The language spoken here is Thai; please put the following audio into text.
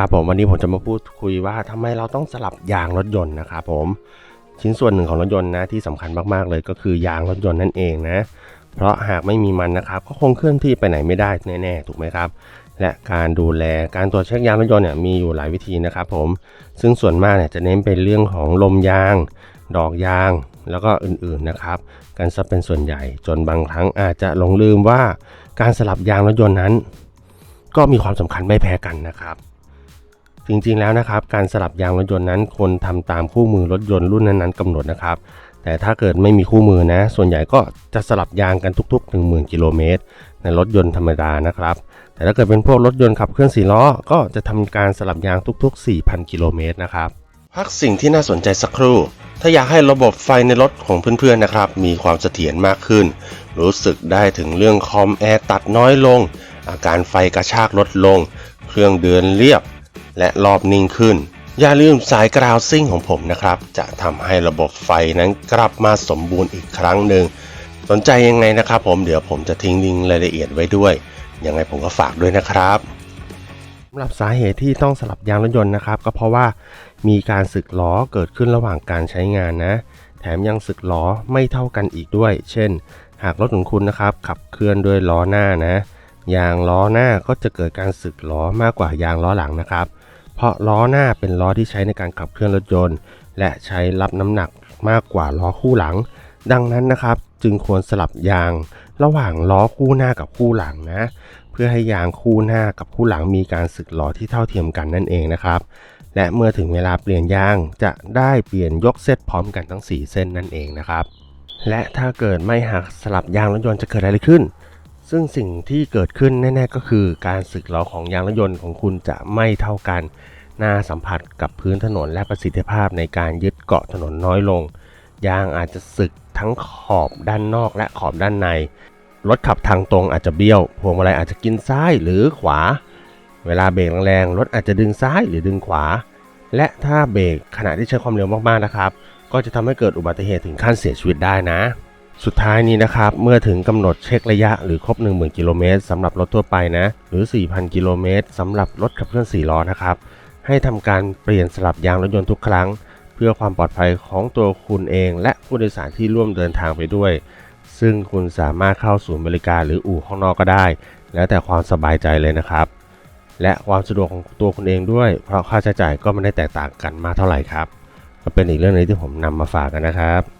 นะครับผมวันนี้ผมจะมาพูดคุยว่าทำไมเราต้องสลับยางรถยนต์นะครับผมชิ้นส่วนหนึ่งของรถยนต์นะที่สำคัญมากๆเลยก็คือยางรถยนต์นั่นเองนะเพราะหากไม่มีมันนะครับก็คงเคลื่อนที่ไปไหนไม่ได้แน่ๆถูกไหมครับ และการดูแลการตรวจเช็คยางรถยนต์เนี่ยมีอยู่หลายวิธีนะครับผมซึ่งส่วนมากเนี่ยจะเน้นเป็นเรื่องของลมยาง ดอกยาง แล้วก็อื่นๆนะครับกันซะเป็นส่วนใหญ่จนบางครั้งอาจจะหลงลืมว่าการสลับยางรถยนต์นั้น ก็มีความสำคัญไม่แพ้กันนะครับ จริงๆแล้วนะครับการสลับยางรถยนต์นั้นควรทำตามคู่มือรถยนต์รุ่นนั้นๆกำหนดนะครับ แต่ถ้าเกิดไม่มีคู่มือนะ ส่วนใหญ่ก็จะสลับยางกันทุกๆ 10,000 กิโลเมตร ในรถยนต์ธรรมดานะครับ แต่ถ้าเกิดเป็นพวกรถยนต์ขับเคลื่อน4ล้อ ก็จะทำการสลับยางทุกๆ 4,000 กิโลเมตรนะครับพักสิ่งที่น่าสนใจสักครู่ ถ้าอยากให้ระบบไฟในรถของเพื่อนๆนะครับ มีความเสถียรมากขึ้น รู้สึกได้ถึงเรื่องคอมแอร์ตัดน้อยลง อาการไฟกระชากลดลง เครื่องเดินเรียบ และรอบนิ่งขึ้น อย่าลืมสายกราวซิ่งของผมนะครับ จะทำให้ระบบไฟนั้นกลับมาสมบูรณ์อีกครั้งหนึ่งสนใจยังไงนะครับผมเดี๋ยวผมจะทิ้งลิงก์รายละเอียดไว้ด้วยยังไงผมก็ฝากด้วยนะครับสำหรับสาเหตุที่ต้องสลับยางรถยนต์นะครับ ก็เพราะว่ามีการสึกล้อเกิดขึ้นระหว่างการใช้งานนะ แถมยังสึกล้อไม่เท่ากันอีกด้วย เช่น หากรถของคุณนะครับขับเคลื่อนด้วยล้อหน้านะ ยางล้อหน้าก็จะเกิดการสึกล้อมากกว่ายางล้อหลังนะครับ เพราะล้อหน้าเป็นล้อที่ใช้ในการขับเคลื่อนรถยนต์ และใช้รับน้ำหนักมากกว่าล้อคู่หลัง ดังนั้นนะครับ จึงควรสลับยาง ระหว่างล้อคู่หน้ากับคู่หลังนะ เพื่อให้ยางคู่หน้ากับคู่หลังมีการสึกล้อที่เท่าเทียมกันนั่นเองนะครับ และเมื่อถึงเวลาเปลี่ยนยางจะได้เปลี่ยนยกเซตพร้อมกันทั้ง 4 เส้นนั่นเองนะครับ และถ้าเกิดไม่หักสลับยางรถยนต์จะเกิดอะไรขึ้น ซึ่งสิ่งที่เกิดขึ้นแน่ๆก็คือการสึกหรอของยางรถยนต์ของคุณจะไม่เท่ากัน หน้าสัมผัสกับพื้นถนนและประสิทธิภาพในการยึดเกาะถนนน้อยลง ยางอาจจะสึกทั้งขอบด้านนอกและขอบด้านใน รถขับทางตรงอาจจะเบี้ยว พวงมาลัยอาจจะกินซ้ายหรือขวา เวลาเบรกแรงๆ รถอาจจะดึงซ้ายหรือดึงขวา และถ้าเบรกขณะที่ใช้ความเร็วมากๆนะครับ ก็จะทำให้เกิดอุบัติเหตุถึงขั้นเสียชีวิตได้นะ สุดท้ายนี้นะครับ เมื่อถึงกำหนดเช็คระยะหรือครบ 10,000 กิโลเมตรสำหรับรถทั่วไปนะ หรือ 4,000 กิโลเมตรสำหรับรถขับเคลื่อน 4 ล้อนะครับ ให้ทำการเปลี่ยนสลับยางรถยนต์ทุกครั้ง เพื่อความปลอดภัยของตัวคุณเอง และผู้โดยสารที่ร่วมเดินทางไปด้วย ซึ่งคุณสามารถเข้าศูนย์บริการหรืออู่ข้างนอกก็ได้ แล้วแต่ความสบายใจเลยนะครับ และความสะดวกของตัวคุณเองด้วย เพราะค่าใช้จ่ายก็ไม่ได้แตกต่างกันมากเท่าไหร่ครับก็เป็นอีกเรื่องหนึงที่ผมนำมาฝากกันนะครับ